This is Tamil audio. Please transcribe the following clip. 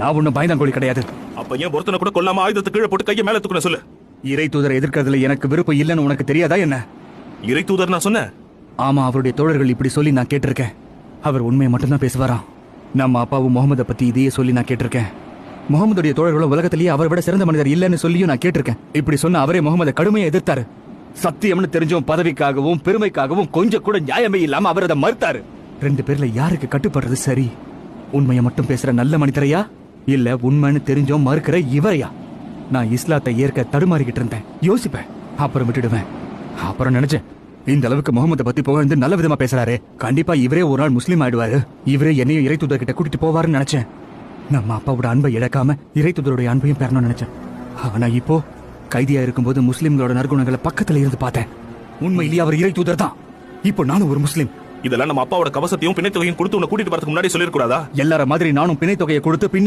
நான் ஒண்ணும் பயந்தாங்கோழி கிடையாது. அப்ப ஏன் ஒருத்தனை கூட கொல்லாம ஆயுதத்தை கீழே போட்டு கையை மேல தூக்குன சொல்லு? இறை தூதரை எதிர்க்கிறதுல எனக்கு விருப்பம் இல்லைன்னு உனக்கு தெரியாதா என்ன? இறை தூதர் நான் சொன்னேன். ஆமா அவருடைய தோழர்கள் இப்படி சொல்லி நான் கேட்டிருக்கேன். அவர் உண்மையை மட்டும்தான் பேசுவாராம். நம்ம அப்பாவும் முகமதை பத்தி இதையே சொல்லி நான் கேட்டிருக்கேன். முகமதுடைய தோழர்களும் உலகத்திலேயே அவரை விட சிறந்த மனிதர் இல்லைன்னு சொல்லியும் நான் கேட்டிருக்கேன். இப்படி சொன்ன அவரே முகமதை கடுமையை எதிர்த்தாரு. சத்தியம்னு தெரிஞ்சும் பதவிக்காகவும் பெருமைக்காகவும் கொஞ்சம் கூட நியாயமே இல்லாம அவர் அதை மறுத்தாரு. ரெண்டு பேர்ல யாருக்கு கட்டுப்படுறது சரி? உண்மையை மட்டும் பேசுற நல்ல மனிதரையா? இல்ல உண்மைன்னு தெரிஞ்சும் மறுக்கிற இவரையா? நான் இஸ்லாத்தை ஏற்க தடுமாறிக்கிட்டு இருந்தேன். யோசிப்பேன் அப்புறம் விட்டுடுவேன். அப்புறம் நினைச்சேன் இந்த அளவுக்கு முகமதை பத்தி புகழ்ந்து நல்ல விதமா பேசுறாரு. கண்டிப்பா இவரே ஒரு நாள் முஸ்லீம் ஆயிடுவாரு. இவரே என்னையும் இறை கிட்ட கூட்டிட்டு போவாருன்னு நினைச்சேன். நம்ம அப்பாவோட அன்பை இழக்காம இறை தூதருடைய அன்பையும் பெறணும்னு நினைச்சேன். ஆனா இப்போ கைதியா இருக்கும்போது முஸ்லிம்களோட நற்குணங்களை பக்கத்துல இருந்து பார்த்தேன். உண்மையிலேயே அவர் இறை தூதர் தான். இப்போ நானும் ஒரு முஸ்லீம். இதெல்லாம் நம்ம அப்பாவோட கவசத்தையும் பிணைத்தொகையும் கொடுத்து உன்னை கூட்டிட்டு வரதுக்கு முன்னாடி சொல்லிருக்கூடாதா எல்லார மாதிரி நானும் பிணை தொகையை கொடுத்து பின்ன